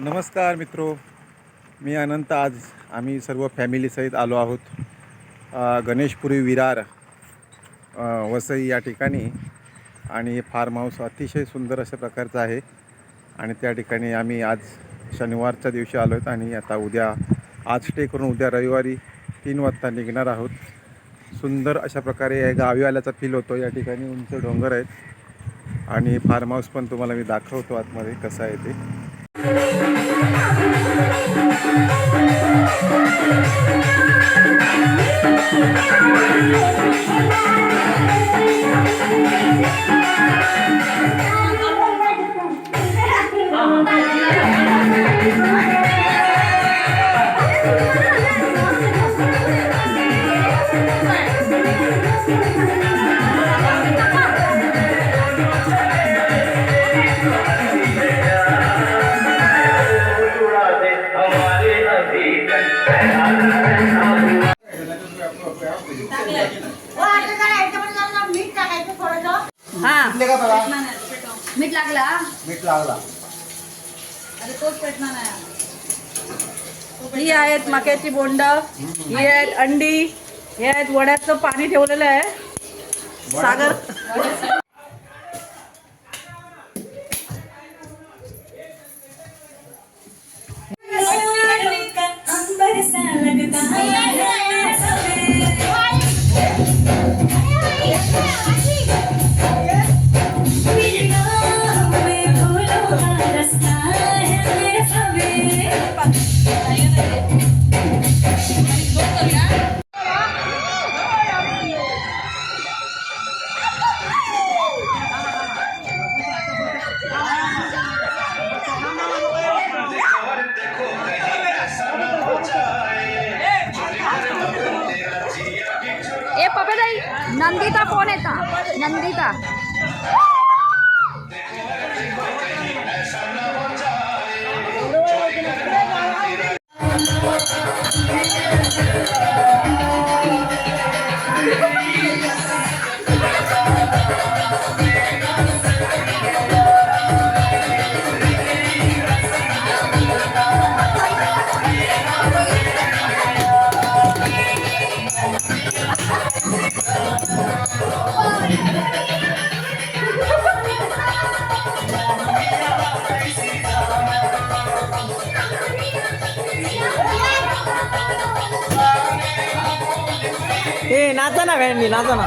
नमस्कार मित्रो. मी अनंत. आज आम्ही सर्व फॅमिलीसहित आलो आहोत गणेशपुरी विरार वसई या ठिकाणी. आणि फार्म हाऊस अतिशय सुंदर अशा प्रकारचं आहे. आणि त्या ठिकाणी आम्ही आज शनिवारच्या दिवशी आलो आहोत आणि आता उद्या आज स्टे करून उद्या रविवारी तीन वाजता निघणार आहोत. सुंदर अशा प्रकारे गावी आल्याचा फील होतो. या ठिकाणी उंच डोंगर आहेत. आणि फार्म हाऊस पण तुम्हाला मी दाखवतो आतमध्ये कसं आहे ते. Thank you. ही आहेत मक्याची बोंड ही आहेत अंडी हे आहेत वड्याचं पाणी ठेवलेलं आहे. सागर Nandita. ना व्हॅन्डी नाचा ना.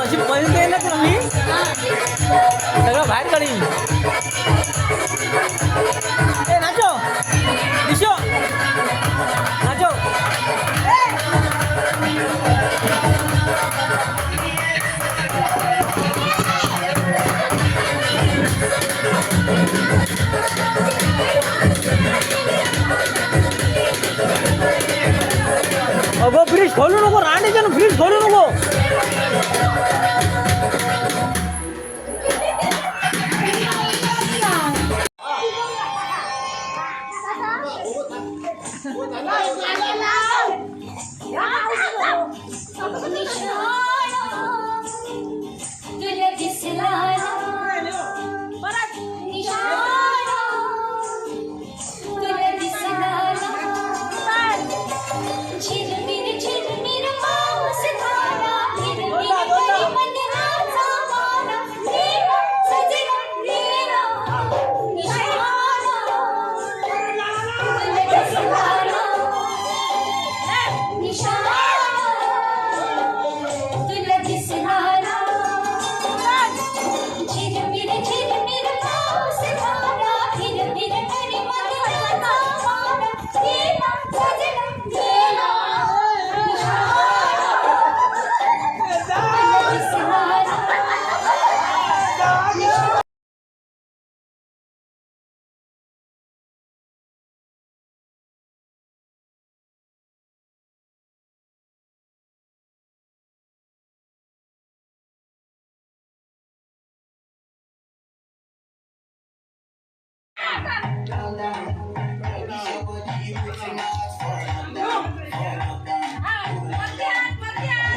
अशी पर्यंत देईल ना तुम्ही. सगळं बाहेर काढीन. గోలు నువ్వు రాండి జనం please Golu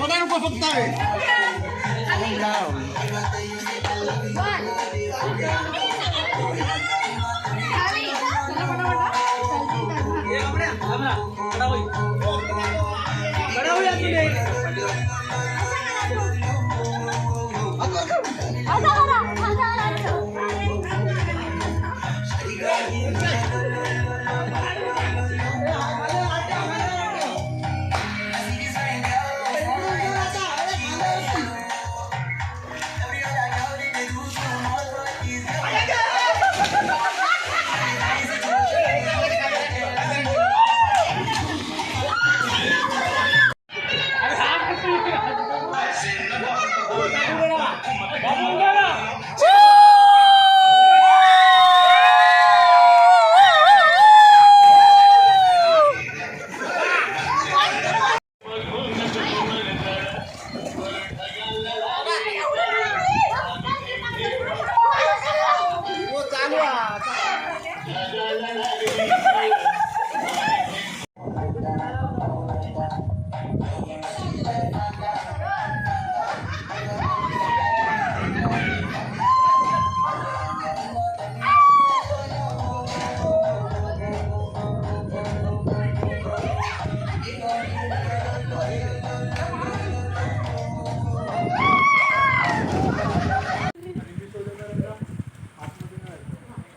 Wala nang papunta eh. Ang daw. Barawi ang kini. 不回来不来不来了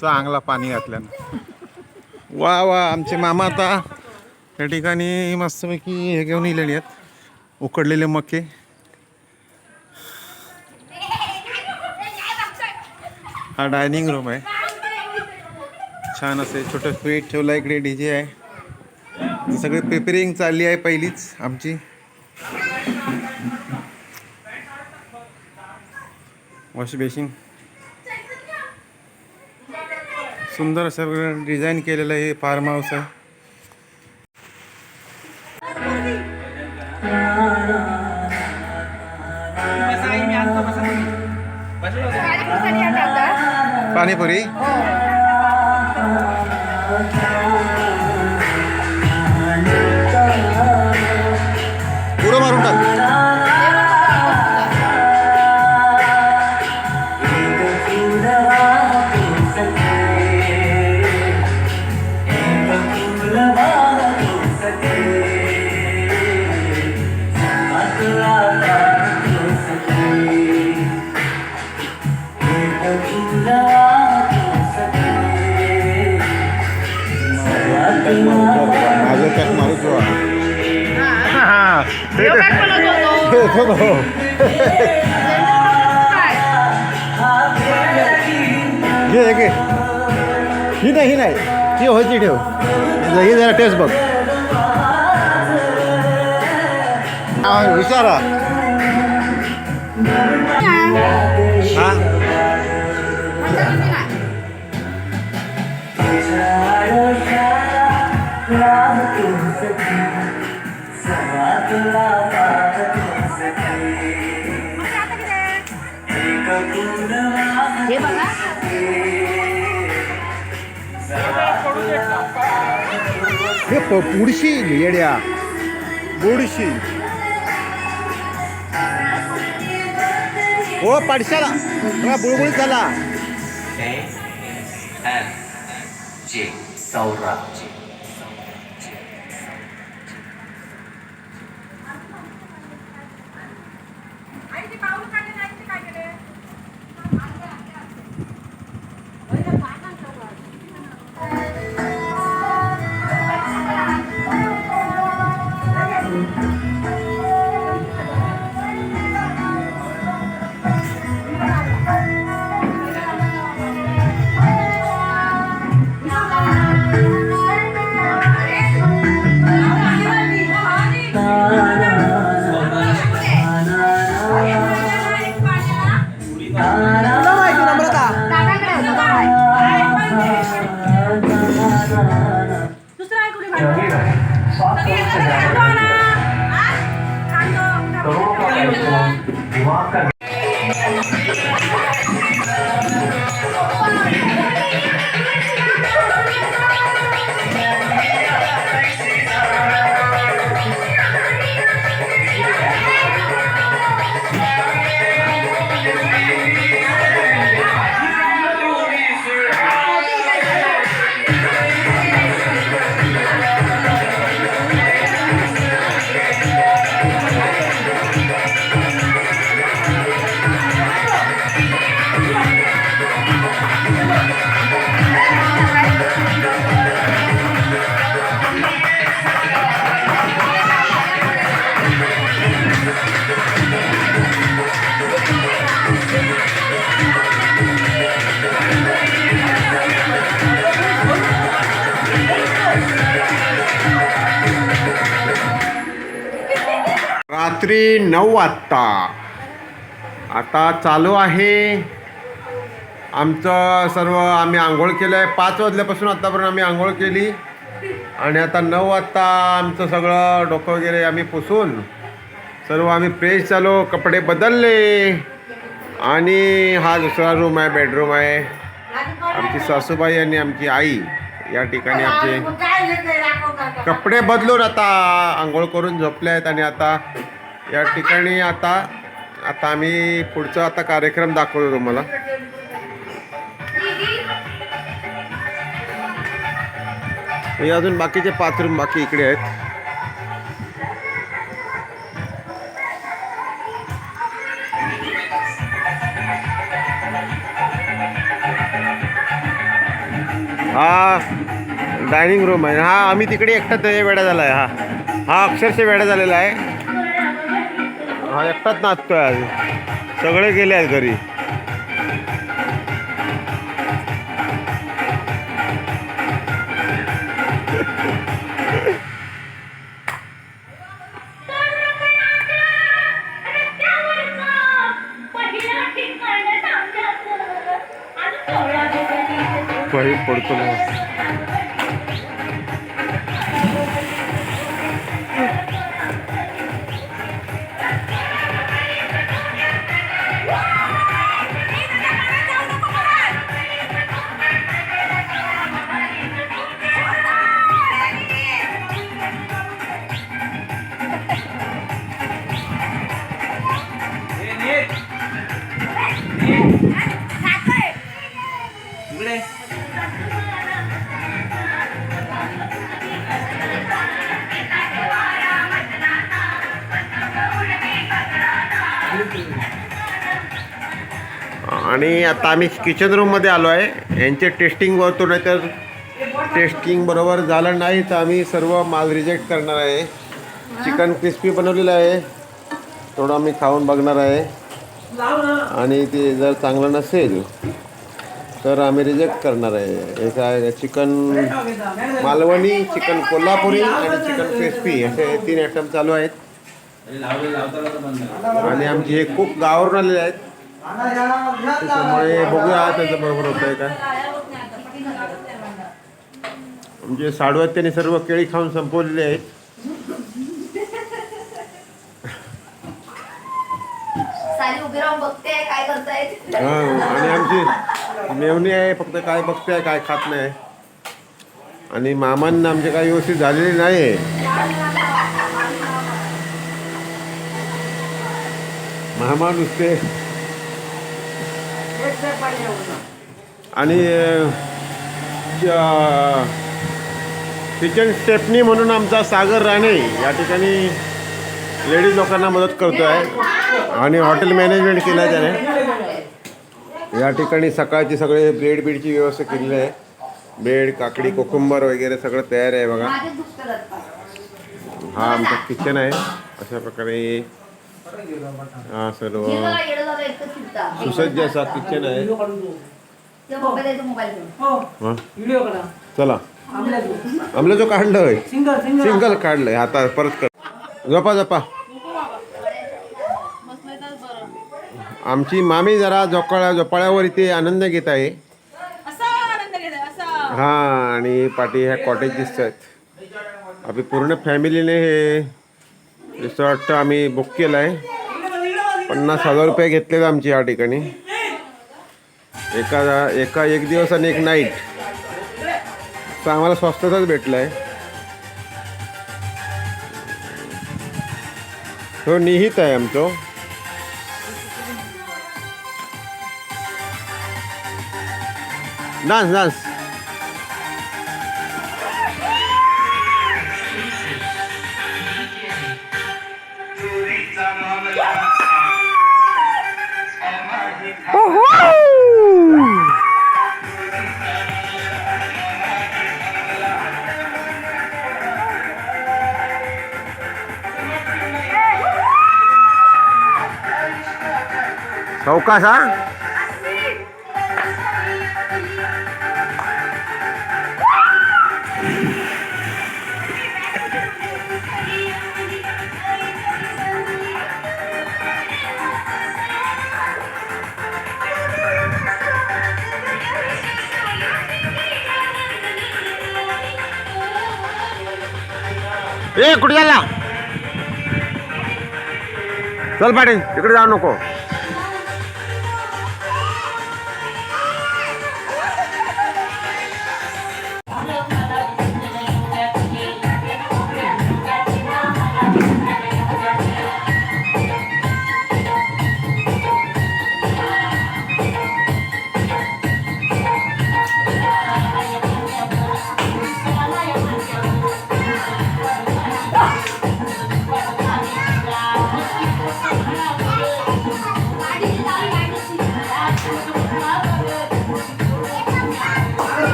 चांगला पाणी घातल्यानं. वा वा आमचे मामा आता त्या ठिकाणी मस्तपैकी हे घेऊन इलेले आहेत. उकडलेले मके. हा डायनिंग रूम आहे. छान असे छोटं स्वीट ठेवलं इकडे डी जे आहे. सगळी प्रिपेरिंग चालली आहे पहिलीच आमची. वॉश बेसिंग सुंदर असं डिझाईन केलेलं हे फार्म हाऊस आहे. पाणीपुरी? घे घे ही नाही ही नाही ती होती ठेव ही जरा टेस्ट बघ हा, विचारा। പുടിശ്ശിയില്ലേ എടിയാ പുടിശ്ശി ഓ പഠിച്ചതാ. പുളി പുളിച്ചല്ല സൗറ विवाह का रात्री नऊ वाजता. आता चालू आहे. आमचं सर्व आम्ही आंघोळ केलं आहे पाच वाजल्यापासून आत्तापर्यंत आम्ही आंघोळ केली. आणि आता नऊ वाजता आमचं सगळं डोकं वगैरे आम्ही पुसून सर्व आम्ही फ्रेश झालो. कपडे बदलले. आणि हा दुसरा रूम आहे बेडरूम आहे. आमची सासूबाई आणि आमची आई या ठिकाणी आमचे? कपडे बदलून आता आंघोळ करून झोपले आहेत आणि आता या ठिकाणी आता आता आम्ही पुढचा आता कार्यक्रम दाखवतो तुम्हाला. हे अजून बाकीचे पाच रूम बाकी इकडे आहेत. हा डायनिंग रूम आहे. हा आम्ही तिकडे एकटाच आहे, वेडा झाला आहे हा. हा अक्षरशः वेडा झालेला आहे. हा एकटाच नाचतोय आज. सगळे गेले आहेत घरी. पडतो. आणि आता आम्ही किचन रूममध्ये आलो आहे. यांचे टेस्टिंग करतो नाही तर टेस्टिंग बरोबर झालं नाही तर आम्ही सर्व माल रिजेक्ट करणार आहे. चिकन क्रिस्पी बनवलेलं आहे. थोडं आम्ही खाऊन बघणार आहे. आणि ते जर चांगलं नसेल तर आम्ही रिजेक्ट करणार आहे. एक आहे चिकन मालवणी चिकन कोल्हापुरी आणि चिकन क्रिस्पी असे तीन आयटम चालू आहेत. आणि आमचे हे खूप गावावरून आलेले आहेत. त्याच्यामुळे बघूया त्याचं बरोबर होत आहे का. म्हणजे साडू आहेत त्यांनी सर्व केळी खाऊन संपवलेले आहेत. हा, आणि आमची मेवणी आहे फक्त काय बघते काय खात नाही. आणि मामांना आमचे काही व्यवस्थित झालेले नाही आहे मामा नुसते आणि किचन स्टेपनी म्हणून आमचा सागर राणे या ठिकाणी लेडीज लोकांना मदत करतो आहे आणि हॉटेल मॅनेजमेंट केलं आहे त्याने. या ठिकाणी सकाळची सगळे ब्रेड बीडची व्यवस्था केलेली आहे. ब्रेड काकडी कोकुंबर वगैरे सगळं तयार आहे बघा. हा आमचं किचन आहे. अशा प्रकारे हा सर्व सुसज्ज असा किचन आहे हा चला आमला जो काढलं सिंगल काढलंय आता परत कर झोपा झोपा आमची मामी जरा झोपाळ्या झोपाळ्यावर इथे आनंद घेत आहे हा आणि पाठी ह्या कॉटेज दिसत आहेत आम्ही पूर्ण फॅमिलीने हे वाटतं आम्ही बुक केलं आहे पन्नास हजार रुपये घेतलेत आमचे या ठिकाणी. एका एका एक दिवस आणि एक नाईट तर आम्हाला स्वस्तातच भेटलं आहे हो निहित आहे आमचं. Dance dance. आपका सा ए कुठे चल पाटी इकडे जाऊ नको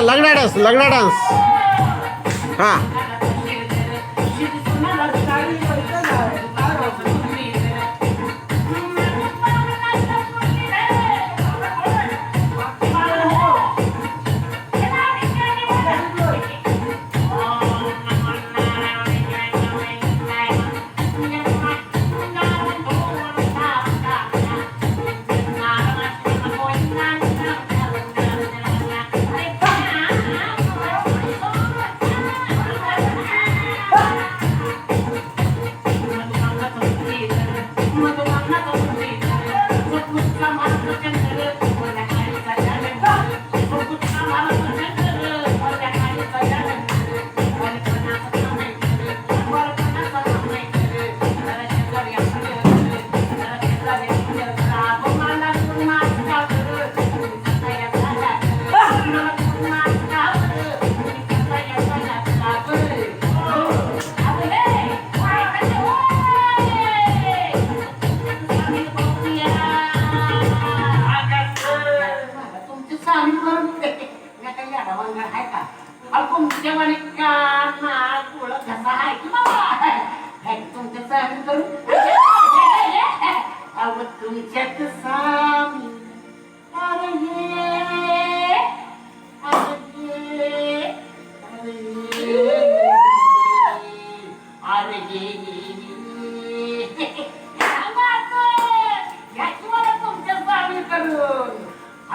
लग्ना डान्स लग्ना डान्स हां. काही आहे का अहो तुमच्या वाणी कान नाक घसा आहे की बाबा हे तुमच्या सहन करू अहो तुमच्यात सामी अरे ये अरे अरे अरे तुमच्या करून